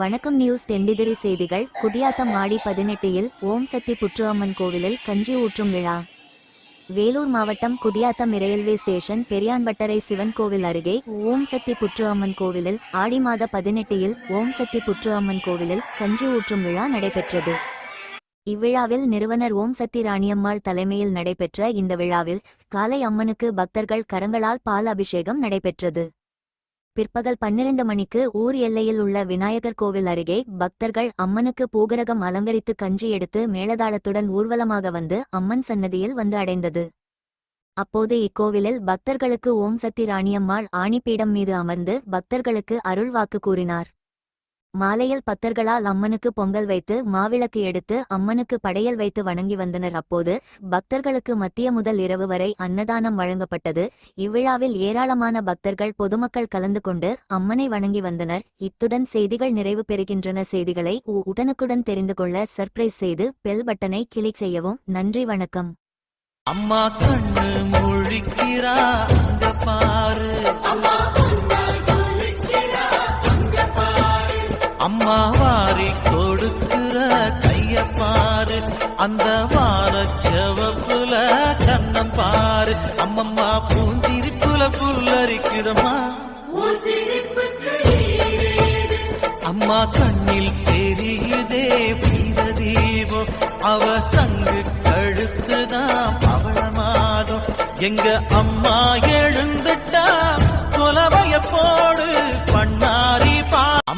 வணக்கம் நியூஸ் தென்டிதிரி செய்திகள். குடியாத்தம் மாடி பதினெட்டில் ஓம் சக்தி புற்றுஅம்மன் கோவிலில் கஞ்சி ஊற்றும் விழா. வேலூர் மாவட்டம் குடியாத்தம் ரயில்வே ஸ்டேஷன் பெரியான்பட்டரை சிவன் கோவில் அருகே ஓம் சக்தி புற்றுஅம்மன் கோவிலில் ஆடி மாத பதினெட்டில் ஓம் சக்தி புற்றுஅம்மன் கோவிலில் கஞ்சி ஊற்றும் விழா நடைபெற்றது. இவ்விழாவில் நிறுவனர் ஓம் சக்தி ராணியம்மாள் தலைமையில் நடைபெற்ற இந்த விழாவில் காலை அம்மனுக்கு பக்தர்கள் கரங்களால் பால் அபிஷேகம் நடைபெற்றது. பிற்பகல் பன்னிரண்டு மணிக்கு ஊர் எல்லையில் உள்ள விநாயகர் கோவில் அருகே பக்தர்கள் அம்மனுக்கு பூகரகம் அலங்கரித்து கஞ்சி எடுத்து மேளதாளத்துடன் ஊர்வலமாக வந்து அம்மன் சன்னதியில் வந்து அடைந்தது. அப்போது இக்கோவிலில் பக்தர்களுக்கு ஓம் சக்தி ராணியம்மாள் ஆணிப்பீடம் மீது அமர்ந்து பக்தர்களுக்கு அருள் வாக்கு கூறினார். மாலையில் பக்தர்களால் அம்மனுக்கு பொங்கல் வைத்து மாவிளக்கு எடுத்து அம்மனுக்கு படையல் வைத்து வணங்கி வந்தனர். அப்போது பக்தர்களுக்கு மத்திய முதல் இரவு வரை அன்னதானம் வழங்கப்பட்டது. இவ்விழாவில் ஏராளமான பக்தர்கள் பொதுமக்கள் கலந்து கொண்டு அம்மனை வணங்கி வந்தனர். இத்துடன் செய்திகள் நிறைவு பெறுகின்றன. செய்திகளை உடனுக்குடன் தெரிந்து கொள்ள சர்ப்ரைஸ் செய்து பெல் பட்டனை கிளிக் செய்யவும். நன்றி வணக்கம். அம்மா கண்ணு அம்மா வாரி கொடுக்கிற கைய பாரு. அந்த வார செவப்புல கண்ணம் பாரு. அம்மம்மா பூந்திருப்புல புல்லரிக்குதம்மா. அம்மா கண்ணில் தெரியுதே வீர தீபம் அவ சங்கு கழுத்துதான் பவளமாதம் எங்க அம்மா எழுந்துட்டா கொலவைய போடு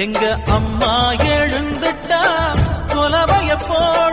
எங்க அம்மா எழுந்துட்டா கொலவைய போடு